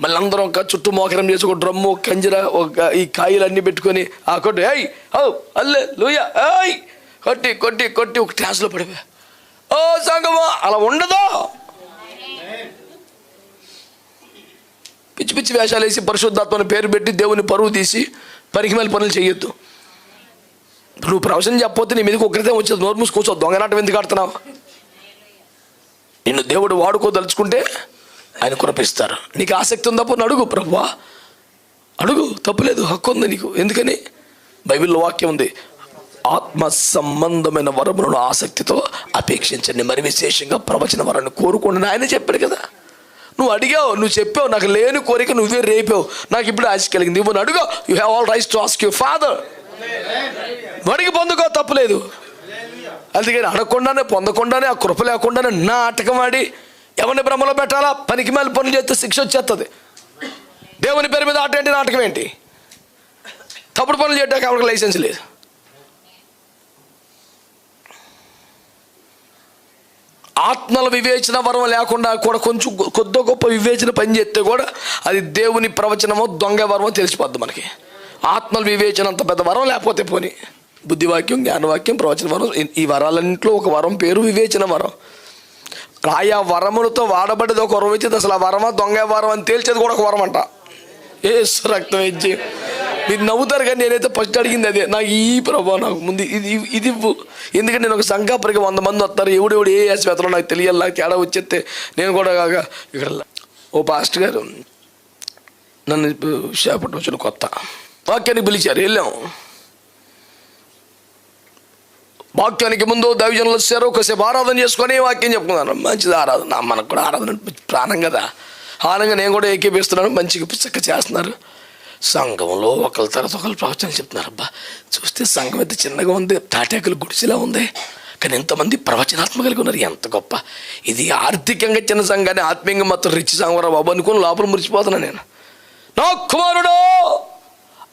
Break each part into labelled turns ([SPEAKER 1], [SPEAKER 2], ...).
[SPEAKER 1] మళ్ళీ అందరం ఒక చుట్టూ మోకరం చేసి ఒక డ్రమ్ము కంజర ఒక ఈ కాయలు అన్నీ పెట్టుకొని ఆ కొట్టు. ఏయ్ ఓ అల్లే లూయ ఏయ్ కొట్టి కొట్టి కొట్టి ఒక ట్రాన్స్లో పడిపోయా. ఓ సంగమా అలా ఉండదు? పిచ్చి పిచ్చి వేషాలు వేసి పరిశుద్ధాత్మని పేరు పెట్టి దేవుని పరువు తీసి పరికిమల పనులు చేయొద్దు. నువ్వు ప్రవచనం చెప్పొద్దు నీ మీదకి ఒకరితే వచ్చేది. నోరు మూసుకొచ్చావు దొంగనాటం ఎందుకు ఆడుతున్నావు? నిన్ను దేవుడు వాడుకోదలుచుకుంటే ఆయన కురపిస్తారు. నీకు ఆసక్తి ఉందా అడుగు ప్రభువా అడుగు తప్పులేదు హక్కు ఉంది నీకు. ఎందుకని? బైబిల్లో వాక్యం ఉంది. ఆత్మ సంబంధమైన వరములను ఆసక్తితో అపేక్షించండి. మరి విశేషంగా ప్రవచన వరాన్ని కోరుకోండి ఆయన చెప్పాడు కదా. నువ్వు అడిగావు నువ్వు చెప్పావు నాకు లేని కోరిక నువ్వే రేపావు. నాకు ఇప్పుడు ఆశ కలిగింది. ఇవ్వను అడుగు you have all rights to ask you father అడిగి పొందుకో తప్పులేదు. అందుకని అడగకుండానే పొందకుండానే ఆ కృప లేకుండానే నాటకం ఆడి ఎవరిని భ్రమలో పెట్టాలా? పనికి మేలు పనులు చేస్తే శిక్ష వచ్చేస్తుంది దేవుని పేరు మీద ఆట ఏంటి నాటకం ఏంటి? తప్పుడు పనులు చేయడానికి ఎవరికి లైసెన్స్ లేదు. ఆత్మల వివేచన వరం లేకుండా కూడా కొంచెం కొద్ది గొప్ప వివేచన పని చేస్తే కూడా అది దేవుని ప్రవచనమో దొంగ వరమో తెలిసిపోద్ది మనకి. ఆత్మల వివేచన అంత పెద్ద వరం లేకపోతే పోని. బుద్ధివాక్యం జ్ఞానవాక్యం ప్రవచన వరం ఈ- ఈ వరాలన్నింటిలో ఒక వరం పేరు వివేచన వరం. ఆయా వరములతో వాడబడేది ఒక వరం ఇచ్చేది. అసలు ఆ వరమా దొంగ వరం అని తేల్చేది కూడా ఒక వరం అంట ఏ రక్తం ఇచ్చి. మీరు నవ్వుతారు కానీ నేనైతే ఫస్ట్ అడిగింది అదే. నాకు ఈ ప్రభావం నాకు ముందు ఇది ఇది ఎందుకంటే నేను ఒక సంఘాపరికి వంద మంది వస్తారు. ఎవడెవడు ఏ ఆసుపత్రిలో నాకు తెలియాలి నాకు తేడా వచ్చేస్తే నేను కూడా కాక ఇక్కడ ఓ పాస్ట్ గారు నన్ను చేపట్టు వచ్చిన కొత్త. వాక్యానికి పిలిచారు. వెళ్ళాం. వాక్యానికి ముందు దైవజనులు వచ్చారు ఒకసేపు ఆరాధన చేసుకొని వాక్యం చెప్పుకున్నాను మంచిది ఆరాధన. మనకు కూడా ఆరాధన ప్రాణం కదా. ఆనంగా నేను కూడా ఏకీపిస్తున్నాను మంచిగా పుస్తక చేస్తున్నారు. సంఘంలో ఒకరి తర్వాత ఒకరు ప్రవచనాలు చెప్తున్నారు. అబ్బా చూస్తే సంఘం అయితే చిన్నగా ఉంది తాటాకులు గుడిసిలా ఉంది. కానీ ఎంతమంది ప్రవచనాత్మకలుగా ఉన్నారు ఎంత గొప్ప. ఇది ఆర్థికంగా చిన్న సంఘాన్ని ఆత్మీయంగా మాత్రం రిచ్ సంఘం బాబు అనుకుని లోపల మురిచిపోతున్నాను నేను. నా కుమారుడు!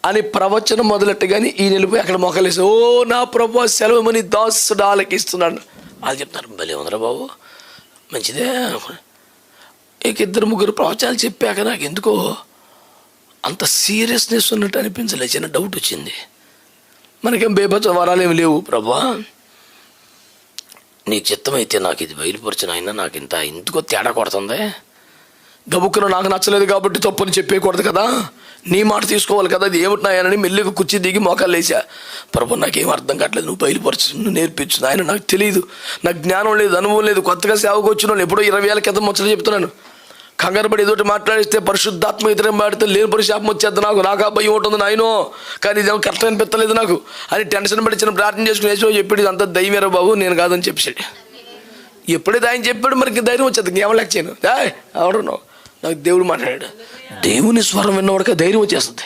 [SPEAKER 1] అని ప్రవచనం మొదలెట్టగానే ఈ నిలిపోయి అక్కడ మొక్కలేసి ఓ నా ప్రభు సెలవుమని దాసుడు ఆలకిస్తున్నాడు వాళ్ళు చెప్తున్నారు భలే ఉందిరా బాబు మంచిదే. ఇక ఇద్దరు ముగ్గురు ప్రవచనాలు చెప్పాక నాకు ఎందుకో అంత సీరియస్నెస్ ఉన్నట్టు అనిపించలేదు చిన్న డౌట్ వచ్చింది. మనకేం బేభత్స వరాలు ఏమి లేవు ప్రభా. నీ చిత్తమైతే నాకు ఇది బయలుపరిచిన అయినా నాకు ఇంత ఎందుకో తేడా కొడుతుంది. గబుక్కున నాకు నచ్చలేదు కాబట్టి తప్పుని చెప్పేయకూడదు కదా. నీ మాట తీసుకోవాలి కదా అది ఏమిటినాయనని మెల్లిగా కుర్చీ దిగి మోకాలు వేసా ప్రభు నాకేం అర్థం కావట్లేదు నువ్వు బయలుపరచు నువ్వు నేర్పించు ఆయన నాకు తెలియదు నాకు జ్ఞానం లేదు అనుభవం లేదు. కొత్తగా సేవకు వచ్చిన ఎప్పుడో ఇరవై ఏళ్ళ క్రితం ముచ్చట చెప్తున్నాను. కంగారు పడి ఏదోటి మాట్లాడిస్తే పరిశుద్ధాత్మ ఇతరం మాడితే లేని పరిశాపం వచ్చేది నాకు. నాకు ఆ భయం ఉంటుంది నాయనో. కానీ ఇదేమో కరెక్ట్ అనిపించలేదు నాకు. అని టెన్షన్ పడి చిన్న ప్రార్థన చేసుకుని వేసి చెప్పాడు ఇదంతా దయ్యమేరా బాబు నేను కాదని చెప్పాడు. ఎప్పుడైతే ఆయన చెప్పాడు మనకి ధైర్యం వచ్చేది. ఇంకేం చేయను. ఎవడు నాకు దేవుడు మాట్లాడాడు. దేవుని స్వరం విన్నవాడికి ధైర్యం వచ్చేస్తుంది.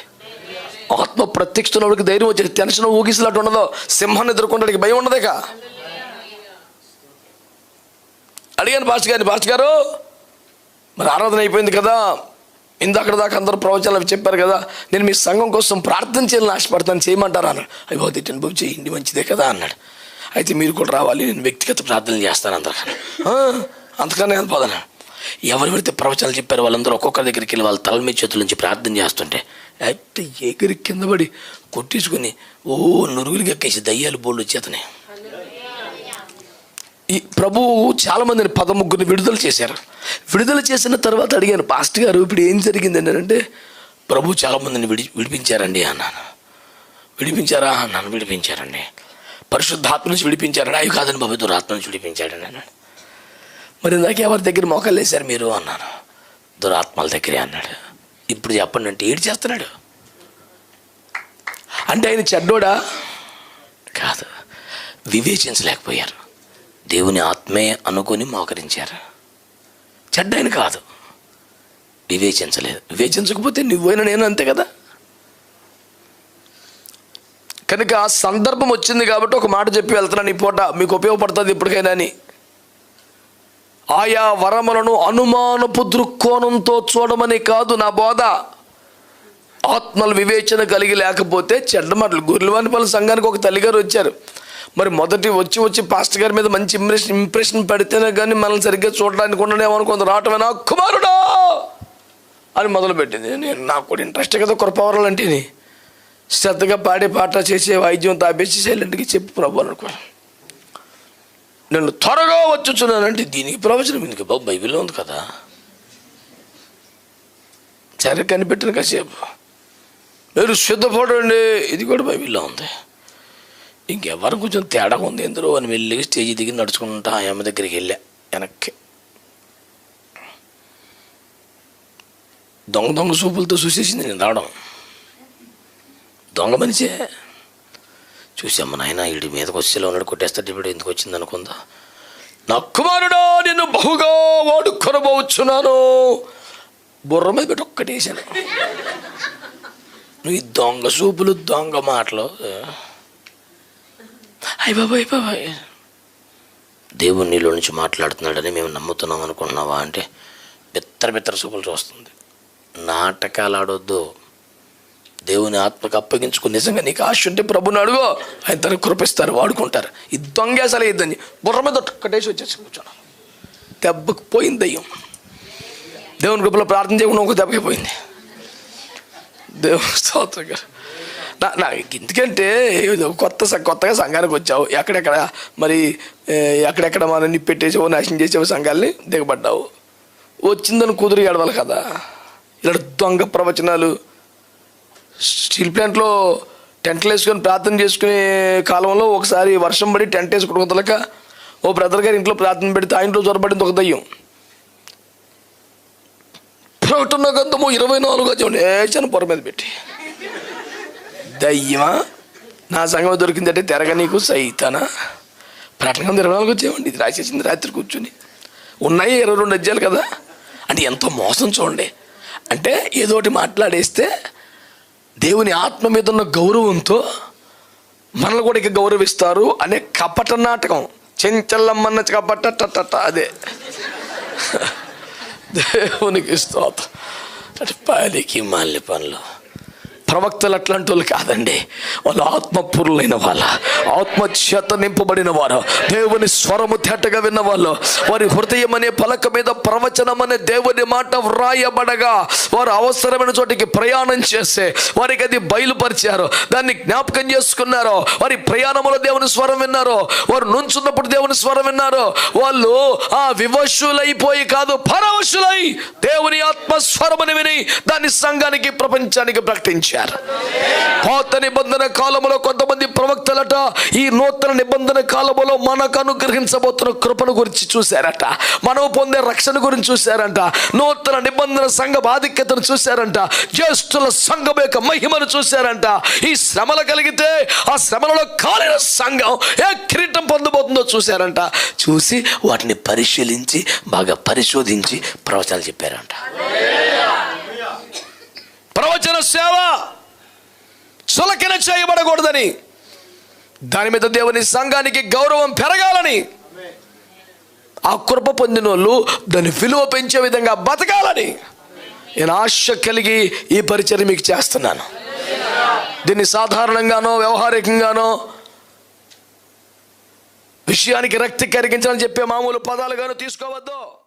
[SPEAKER 1] ఆత్మ ప్రత్యక్షున్నవాడికి ధైర్యం వచ్చేది. టెన్షన్ ఊగిసినట్టు ఉండదు. సింహాన్ని ఎదుర్కొంటాడికి భయం ఉండదేక అడిగాను పాస్టర్ గారిని పాస్టర్ గారు మరి ఆరాధన అయిపోయింది కదా. ఇందాక దాకా అందరూ ప్రవచనాలు చెప్పారు కదా. నేను మీ సంఘం కోసం ప్రార్థన చేయాలని ఆశపడతాను. చేయమంటారా? అన్నాడు. అయ్యో తిట్టండి బాబు చేయండి మంచిదే కదా అన్నాడు. అయితే మీరు కూడా రావాలి. నేను వ్యక్తిగత ప్రార్థనలు చేస్తాను అందరికన్నా "ఆ, అంతకన్నా పోదాను ఎవరెవరైతే ప్రవచనాలు చెప్పారు వాళ్ళందరూ ఒక్కొక్కరి దగ్గరికి వెళ్ళి వాళ్ళ తల మీద చేతుల నుంచి ప్రార్థన చేస్తుంటే అయితే ఎగిరి కింద పడి కొట్టించుకుని ఓ నురుగులు ఎక్కేసి దయ్యాలు బోళ్ళు వచ్చేతనే. ఈ ప్రభువు చాలామందిని పద పదముగ్గురిని విడుదల చేశారు. విడుదల చేసిన తర్వాత అడిగాను పాస్టర్ గారు ఇప్పుడు ఏం జరిగిందండి అంటే ప్రభు చాలా మందిని విడి విడిపించారండి అన్నాను. విడిపించారా? అన్నాను. విడిపించారండి. పరిశుద్ధాత్మ నుంచి విడిపించారండి. అవి కాదని బాబు దురాత్మ నుంచి విడిపించాడని అన్నాడు. మరి ఇందాక ఎవరి దగ్గర మోకాలు వేశారు మీరు అన్నాను. దురాత్మల దగ్గరే అన్నాడు. ఇప్పుడు చెప్పండి అంటే ఏడు చేస్తున్నాడు? అంటే ఆయన చెడ్డోడా? కాదు వివేచించలేకపోయారు. దేవుని ఆత్మే అనుకొని మోకరించారు. చెడ్డైన కాదు. వివేచించలేదు. వివేచించకపోతే నువ్వైనా నేను అంతే కదా? కనుక ఆ సందర్భం వచ్చింది కాబట్టి ఒక మాట చెప్పి వెళ్తున్నాను. ఈ పూట మీకు ఉపయోగపడుతుంది ఇప్పటికైనా అని. ఆయా వరములను అనుమానపు దృక్కోణంతో చూడమని కాదు నా బోధ. ఆత్మల వివేచన కలిగి లేకపోతే చెడ్డ మాటలు. గుర్రవానిపల్లి సంఘానికి ఒక తల్లిగారు వచ్చారు. మరి మొదటి వచ్చి వచ్చి పాస్టర్ గారి మీద మంచి ఇంప్రెషన్ ఇంప్రెషన్ పెడితేనే కానీ మనల్ని సరిగ్గా చూడడానికి ఉండడేమో కొంత రావటమేనా కుమారుడా! అని మొదలుపెట్టింది. నేను నాకు కూడా ఇంట్రెస్ట్ కదా కృపవరాలంటే శ్రద్ధగా పాడే పాట చేసే వాయిద్యం తాపేసి సైలెంట్గా చెప్పు ప్రభు అనుకో నేను త్వరగా వచ్చుచున్నానంటే దీనికి ప్రవచనం ఇందుకు. బాబు బైబిల్లో ఉంది కదా. సరే కనిపెట్టిన కాసేపు. మీరు సిద్ధపడండి. ఇది కూడా బైబిల్లో ఉంది. ఇంకెవరు కొంచెం తేడా ఉంది ఎందరో అని వెళ్ళి స్టేజ్ దిగి నడుచుకుంటా ఆయమ్మ దగ్గరికి వెళ్ళా వెనక్కి. దొంగ దొంగ చూపులతో చూసేసింది నేను రావడం. దొంగ మనిషే. చూసామ్మ నాయన వీడి మీదకి వచ్చేలా ఉన్నాడు కొట్టేస్తాడు. ఇప్పుడు ఎందుకు వచ్చింది అనుకుందా? నా కుమారుడా నిన్ను బహుగా వాడుకొనబోచున్నాను. బుర్ర మీద పెట్టి ఒక్కటేసాను నువ్వు ఈ దొంగ చూపులు దొంగ మాటలు అయ్య బాబాయ్ బాబాయ్. దేవుడు నీలో నుంచి మాట్లాడుతున్నాడని మేము నమ్ముతున్నాం అనుకుంటున్నావా అంటే బిత్తర బిత్తర చూపులు చూస్తుంది. నాటకాలు ఆడొద్దు. దేవుని ఆత్మకు అప్పగించుకుని నిజంగా నీకు ఆశ ఉంటే ప్రభుని అడుగో. ఆయన తనకు కృపిస్తారు వాడుకుంటారు. ఈ దొంగేసలే ఇద్దని బుర్ర మీద ఒక్కటేసి వచ్చేసి కూర్చున్నాను దెబ్బకు పోయింది దయ్యం. దేవుని కృపలో ప్రార్థన చేయకుండా ఒక దెబ్బకి పోయింది. దేవుని స్తోత్రం గారు. నా నా ఎందుకంటే కొత్త స- కొత్తగా సంఘానికి వచ్చావు. ఎక్కడెక్కడ మరి ఎక్కడెక్కడ మన నిప్పెట్టేసావు నాశనం చేసేవు సంఘాలని దిగబడ్డావు. వచ్చిందని కుదురు గడవాలి కదా. ఇలా దొంగ ప్రవచనాలు స్టీల్ ప్లాంట్లో టెంట్లు వేసుకొని ప్రార్థన చేసుకునే కాలంలో ఒకసారి వర్షం పడి టెంట్ వేసుకుని కుదలక ఓ బ్రదర్ గారి ఇంట్లో ప్రార్థన పెడితే ఆ ఇంట్లో జ్వరపడింది ఒక దయ్యం. ప్రకటన గంధము ఇరవై నాలుగు అధ్యాయం వేసాను పొర మీద పెట్టి. దయ్యమా? నా సంగం దొరికిందంటే తెరగ నీకు సైతానా? ప్రకటన గంధం ఇరవై నాలుగు వచ్చేవండి ఇది రాసేసింది రాత్రి కూర్చుని. ఉన్నాయి ఇరవై రెండు అధ్యాయాలు కదా? అంటే ఎంతో మోసం చూడండి. అంటే ఏదో ఒకటి మాట్లాడేస్తే దేవుని ఆత్మ మీద ఉన్న గౌరవంతో మనల్ని కూడా ఇక గౌరవిస్తారు అనే కపట నాటకం. చెంచల్లమ్మన్న కపట టట అదే. దేవునికి స్తోత్రం. అటు పాలికి మాలి పనులు. ప్రవక్తలు అట్లాంటి వాళ్ళు కాదండి. వాళ్ళు ఆత్మపూర్లైన వాళ్ళ ఆత్మచేత నింపబడిన వారు దేవుని స్వరము తేటగా విన్నవాళ్ళు వారి హృదయం అనే పలక మీద ప్రవచనం అనే దేవుని మాట వ్రాయబడగా వారు అవసరమైన చోటికి ప్రయాణం చేస్తే వారికి అది బయలుపరిచారు. దాన్ని జ్ఞాపకం చేసుకున్నారు. వారి ప్రయాణంలో దేవుని స్వరం విన్నారు. వారు నుంచున్నప్పుడు దేవుని స్వరం విన్నారు. వాళ్ళు ఆ వివశులైపోయి కాదు పరవశులై దేవుని ఆత్మస్వరమని విని దాన్ని సంఘానికి ప్రపంచానికి ప్రకటించారు. పాత నిబంధన కాలంలో కొంతమంది ప్రవక్తలట ఈ నూతన నిబంధన కాలంలో మనకు అనుగ్రహించబోతున్న కృపను గురించి చూశారట. మనం పొందే రక్షణ గురించి చూశారంట. నూతన నిబంధన సంఘ ఆధిక్యతను చూశారంట. జ్యేష్ఠుల సంఘం యొక్క మహిమను చూశారంట. ఈ శ్రమలు కలిగితే ఆ శ్రమలలో కాలిన సంఘం ఏ కిరీటం పొందబోతుందో చూశారంట. చూసి వాటిని పరిశీలించి బాగా పరిశోధించి ప్రవచనాలు చెప్పారంట. ప్రవచన సేవ చులకిన చేయబడకూడదని. దాని మీద దేవుని సంఘానికి గౌరవం పెరగాలని. ఆ కృప పొందిన వాళ్ళు దాన్ని విలువ పెంచే విధంగా బతకాలని. నేను ఆశ కలిగి ఈ పరిచయం మీకు చేస్తున్నాను. దీన్ని సాధారణంగానో వ్యవహారికంగానో విషయానికి రక్తి కరిగించాలని చెప్పే మామూలు పదాలుగాను తీసుకోవద్దు.